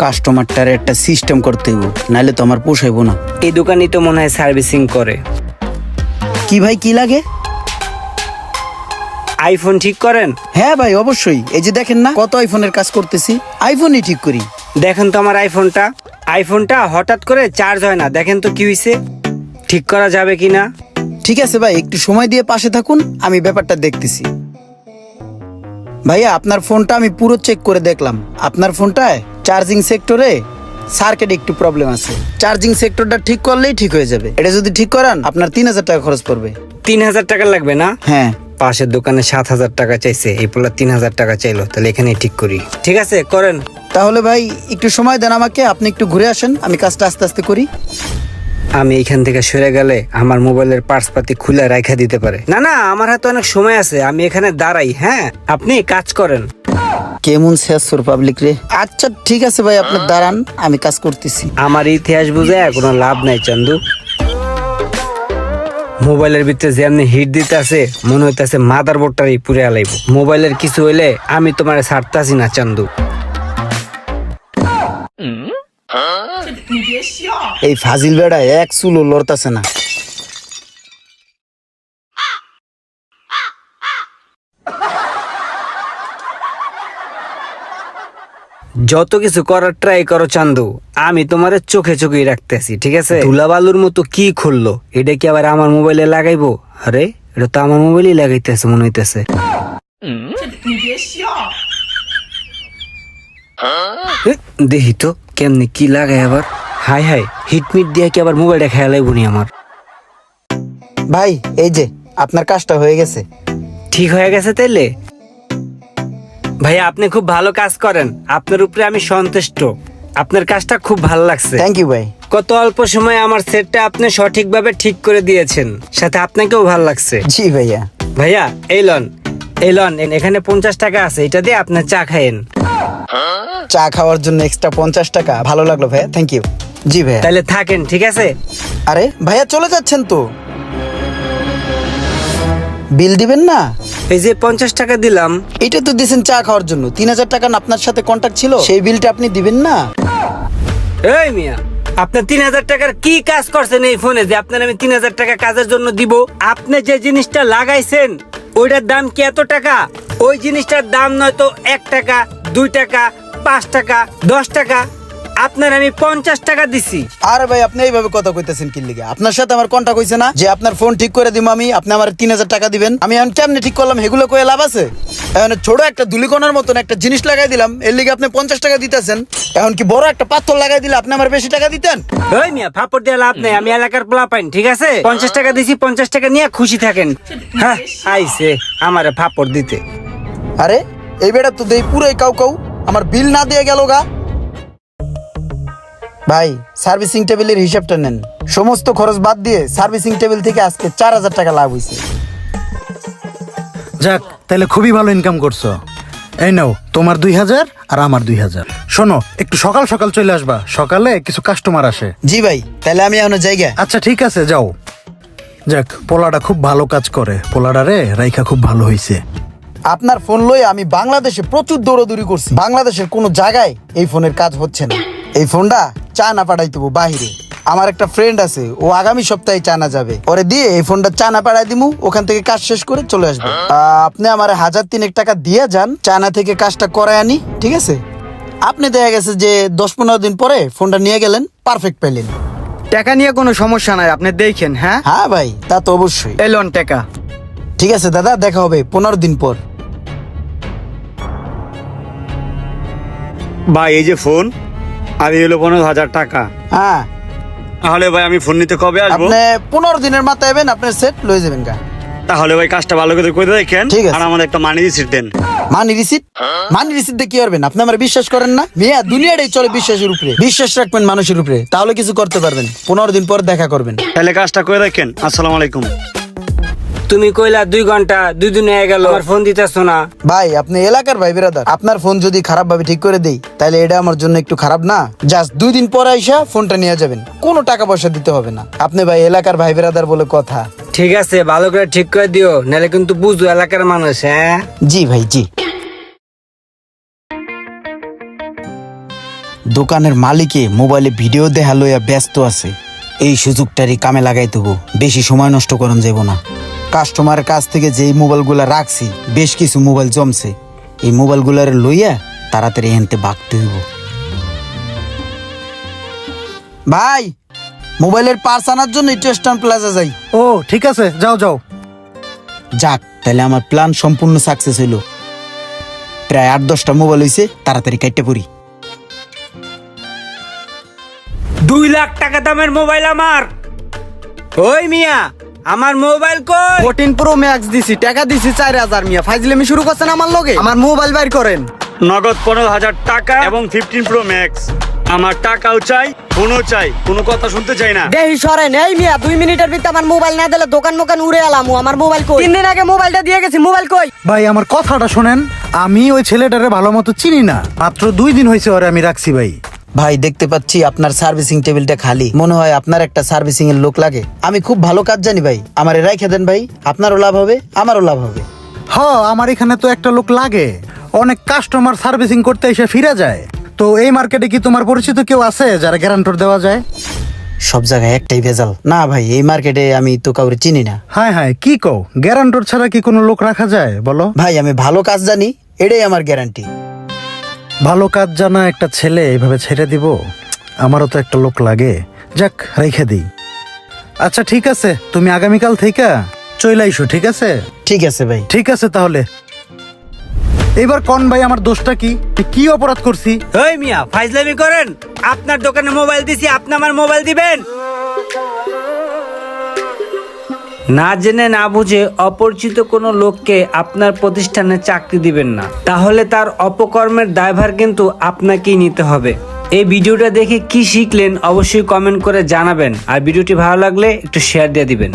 কাস্টমারটার একটা সিস্টেম করতে হইব নাহলে তো আমার পোষাইবো না। এই দোকানই তো মনে হয় সার্ভিসিং করে। কি ভাই কি লাগে? আইফোন ঠিক করেন? হ্যাঁ ভাই অবশ্যই। এই যে দেখেন না কত আইফোনের কাজ করতেছি। আইফোনই ঠিক করি। দেখেন তো আমার আইফোনটা আইফোনটা হঠাৎ করে চার্জ হয় না। দেখেন তো কি হইছে। ঠিক করা যাবে কি না ঠিক আছে ভাই একটু সময় দিয়ে পাশে থাকুন আমি ব্যাপারটা দেখতেছি। ভাইয়া আপনার ফোনটা আমি পুরো চেক করে দেখলাম। আপনার ফোনটায় চার্জিং সেক্টরে সার্কিট একটু প্রবলেম আছে। চার্জিং সেক্টরটা ঠিক করলেই ঠিক হয়ে যাবে। এটা যদি ঠিক করান আপনার তিন হাজার টাকা খরচ পড়বে। তিন হাজার টাকা লাগবে না? হ্যাঁ। পাশের দোকানে সাত হাজার টাকা চাইছে এই পোলা তিন হাজার টাকা চাইলো তাহলে এখানে ঠিক করি। ঠিক আছে করেন। তাহলে ভাই একটু সময় দেন আমাকে আপনি একটু ঘুরে আসেন আমি কাজটা আস্তে আস্তে করি। আমি এইখান থেকে সরে গেলে আমার মোবাইলের পার্স পাতি খুলে রাখা দিতে পারে। না না আমার হাতে অনেক সময় আছে আমি এখানে দাঁড়াই হ্যাঁ? আপনি কাজ করেন। কেমন শেষ পাবলিক রে? আচ্ছা ঠিক আছে ভাই আপনি দাঁড়ান আমি কাজ করতেছি। আমার ইতিহাস বুঝে কোনো লাভ নাই চন্দু। মোবাইলের ভিতরে যে আপনি হিট দিতে আছে মনে হইতেছে মাদার বোর্ডটারই পুরে আলাইব। মোবাইলের কিছু হইলে আমি তোমার ছাড়তাছি না চন্দু। এই ফাজিল বেড়া এক চুলো লড়তাছে না। যত কিছু করার ট্রাই করো চান্দু আমি তোমার চোখে চোখেই রাখতেছি ঠিক আছে? ধুলাবালুর মতো কি খুললো? এটা কি আবার আমার মোবাইলে লাগাইবো? আরে এটা তো আমার মোবাইলেই লাগাইতেছে মনে হইতেছে। এ, দেখি তো কেমনি কি লাগাই আবার? হাই হাই হিটমিট দিয়ে কি আবার মোবাইলটা খেয়াল লাইবনি আমার? ভাই এই যে আপনার কাজটা হয়ে গেছে। ঠিক হয়ে গেছে তাইলে? ভাই আপনি খুব ভালো কাজ করেন। আপনার উপরে আমি সন্তুষ্ট। আপনার কাজটা খুব ভালো লাগছে। থ্যাংক ইউ ভাই। কত অল্প সময়ে আমার সেটটা আপনি সঠিকভাবে ঠিক করে দিয়েছেন। সাথে আপনাকেও ভালো লাগছে। জি ভাইয়া। ভাইয়া এই লন এই লন এখানে পঞ্চাশ টাকা আছে এটা দিয়ে আপনার চা খাইয়েন চা খাওয়ার জন্য এক্সট্রা পঞ্চাশ টাকা। ভালো লাগল ভাইয়া থ্যাংক ইউ জি ভাইয়া। তাহলে থাকেন ঠিক আছে? আরে ভাইয়া চলে যাচ্ছেন তো। বিল দিবেন না? এই যে পঞ্চাশ টাকা দিলাম। এটা তো দিয়েছেন চা খাওয়ার জন্য। তিন হাজার টাকা না আপনার সাথে কন্ট্যাক্ট ছিল? সেই বিলটা আপনি দিবেন না? এই মিয়া আপনার তিন হাজার টাকার কি কাজ করছেন এই ফোনে? যে আপনার আমি তিন হাজার টাকা কাজের জন্য দিব। আপনি যে জিনিসটা লাগাইছেন ওইটার দাম কি এত টাকা? ওই জিনিসটার দাম নয়তো এক টাকা দুই টাকা পাঁচ টাকা দশ টাকা আপনার আমি পঞ্চাশ টাকা দিছি। আরে ভাই আপনি এইভাবে কথা কইতেছেন কি লিগে? আপনার সাথে আমার কন্ট্যাক্ট হইছে না যে আপনার ফোন ঠিক করে দিব আমি আপনি আমার তিন হাজার টাকা দিবেন। আমি এখন কেমনে ঠিক করলাম এগুলো কয়ে লাভ আছে? এখন ছোট একটা দুলিকোনার মতন একটা জিনিস লাগাই দিলাম এর লিগে আপনি পঞ্চাশ টাকা দিতেছেন। এখন কি বড় একটা পাথর লাগাই দিলে আপনি আমার বেশি টাকা দিতেন? ওই মিয়া ফাপড় দিয়ে লাভ নেই আমি এলাকার পোলা পাইন ঠিক আছে? পঞ্চাশ টাকা দিছি পঞ্চাশ টাকা নিয়ে খুশি থাকেন। হ্যাঁ আইসে আমারে ফাপড় দিতে। আরে এই বেটা তো দেই পুরোই কাউ কাউ। আমার বিল না দিয়ে গেল গা। ভাই সার্ভিসিং টেবিলের হিসাবটা নেন। সমস্ত খরচ বাদ দিয়ে সার্ভিসিং টেবিল থেকে আজকে চার হাজার টাকা লাভ হয়েছে যাক তাহলে খুবই ভালো ইনকাম করছ। এই নাও তোমার দুই হাজার আর আমার দুই হাজার। শোনো একটু সকাল সকাল চলে আসবা। সকালে কিছু কাস্টমার আসে। জি ভাই তাহলে আমি এখন জায়গা। আচ্ছা ঠিক আছে যাও। যাক পোলাটা খুব ভালো কাজ করে। পোলাটা রে রাইখা খুব ভালো হইছে। আপনার ফোন লয়ে আমি বাংলাদেশে প্রচুর দৌড়াদৌড়ি করছি। বাংলাদেশের কোনো জায়গায় এই ফোনের কাজ হচ্ছে না। এই ফোনটা চায়না পাঠাই দেবো বাহিরে। আমার একটা ফ্রেন্ড আছে ও আগামী সপ্তাহে চায়না যাবে। ওরে দিয়ে এই ফোনটা চায়না পাঠাই দিমু ওখান থেকে কাজ শেষ করে চলে আসবে। আপনি আমার হাজার তিনেক টাকা দিয়ে যান চায়না থেকে কাজটা করায় আনি ঠিক আছে? আপনি দেখা গেছে যে দশ পনেরো দিন পরে ফোনটা নিয়ে গেলেন পারফেক্ট পেলেন টাকা নিয়ে কোনো সমস্যা নাই আপনি দেখেন হ্যাঁ? হ্যাঁ ভাই তা তো অবশ্যই। এলন টাকা। ঠিক আছে দাদা দেখা হবে পনেরো দিন পর। ভাই এই যে ফোন আর এই হলো পনেরো হাজার টাকা। হ্যাঁ। তাহলে ভাই আমি ফোন নিতে কবে আসব? আপনি পনেরো দিনের মাথায় এবেন আপনার সেট লয়ে যাবেন গা। তাহলে ভাই কাজটা ভালো করে করে দেখেন ঠিক আছে। আর আমাদের একটা মানি রিসিট দেন। মানি রিসিট মানি রিসিট দিয়ে কি করবেন? আপনি আমার বিশ্বাস করেন না? মিয়া দুনিয়াটাই চলে বিশ্বাসের উপরে। বিশ্বাস রাখবেন মানুষের উপরে। তাহলে কিছু করতে পারবেন। পনেরো দিন পর দেখা করবেন। তাহলে কাজটা করে দেখেন। আসসালামু আলাইকুম। তুমি কইলা দুই ঘণ্টা দুই দিন হয়ে গেল। আমার ফোন দিতেছো না। ভাই আপনি এলাকার ভাই বেরাদার। আপনার ফোন যদি খারাপ ভাবে ঠিক করে দেই তাহলে এটা আমার জন্য একটু খারাপ না? জাস্ট দুই দিন পর আইসা ফোনটা নিয়ে যাবেন। কোনো টাকা পয়সা দিতে হবে না। আপনি ভাই এলাকার ভাই বেরাদার বলে কথা। ঠিক আছে ভালো করে ঠিক করে দিও নাহলে কিন্তু বুঝো এলাকার মানুষ হ্যাঁ? জি ভাই জি। দোকানের মালিকে মোবাইলে ভিডিও দেখা লইয়া ব্যস্ত আছে। এই সুযোগটারই কামে লাগাই দেবো। বেশি সময় নষ্ট করন যাব না। কাস্টমারের কাছ থেকে যেই মোবাইলগুলা রাখছি বেশ কিছু মোবাইল জমছে। এই মোবাইলগুলার লইয়া তাড়াতাড়ি এনতে বাগতে হইব। ভাই মোবাইলের পার্স আনার জন্য একটু স্টান প্লাজা যাই। ও ঠিক আছে যাও যাও। যাক তাহলে আমার প্ল্যান সম্পূর্ণ সাকসেস হইল। প্রায় আট দশটা মোবাইল হইছে তাড়াতাড়ি কাটতে পড়ি। দুই লাখ টাকা দামের মোবাইল আমার। ওই মিয়া আমার মোবাইল কই? ফোরটিন প্রো ম্যাক্স দিছি টাকা দিছি চার হাজার মিয়া। ফাইজলেমি শুরু করছেন আমার লগে? আমার মোবাইল বাইর করেন। নগদ পনেরো হাজার টাকা এবং ফিফটিন প্রো ম্যাক্স আমার টাকাও চাই ফোনও চাই কোনো কথা শুনতে চাই না। দেহি সরেন এই মিয়া দুই মিনিটের ভিতরে আমার মোবাইল না দিলে দোকান মোকান উড়ে এলাম। আমার মোবাইল কই? তিন দিন আগে মোবাইলটা দিয়ে গেছি মোবাইল কই? ভাই আমার কথাটা শোনেন আমি ওই ছেলেটারে ভালো মতো চিনি না। মাত্র দুই দিন হয়েছে ওরে আমি রাখছি ভাই। ভাই দেখতে পাচ্ছি আপনার সার্ভিসিং টেবিলটা খালি। মনে হয় আপনার একটা সার্ভিসিং এর লোক লাগে। আমি খুব ভালো কাজ জানি ভাই। আমার এরাই দেন ভাই। আপনারও লাভ হবে আমারও লাভ হবে। হ আমার এখানে তো একটা লোক লাগে। অনেক কাস্টমার সার্ভিসিং করতে এসে ফিরে যায়। তো এই মার্কেটে কি তোমার পরিচিত কেউ আছে যারা গ্যারান্টর দেওয়া যায়? সব জায়গায় একটাই ভেজাল। না ভাই এই মার্কেটে আমি তো কাউরে চিনি না। হ্যাঁ হ্যাঁ কি কও? গ্যারান্টর ছাড়া কি কোনো লোক রাখা যায় বলো? ভাই আমি ভালো কাজ জানি এটাই আমার গ্যারান্টি ভালো কাজ জানা একটা ছেলে এভাবে ছেড়ে দিব? আমারও তো একটা লোক লাগে। যাক রেখে দিই। আচ্ছা ঠিক আছে। তুমি আগামীকাল থেকে চলে আইসো ঠিক আছে? ঠিক আছে ভাই। ঠিক আছে তাহলে। এবার কোন ভাই আমার দোষটা কি? কি অপরাধ করছি? ওই মিয়া ফাইজলামি করেন। আপনার দোকানে মোবাইল দিছি আপনি আমার মোবাইল দিবেন? না জেনে না বুঝে অপরিচিত কোনো লোককে আপনার প্রতিষ্ঠানে চাকরি দিবেন না। তাহলে তার অপকর্মের দায়ভার কিন্তু আপনাকেই নিতে হবে। এই ভিডিওটা দেখে কি শিখলেন অবশ্যই কমেন্ট করে জানাবেন। আর ভিডিওটি ভালো লাগলে একটু শেয়ার দিয়ে দিবেন।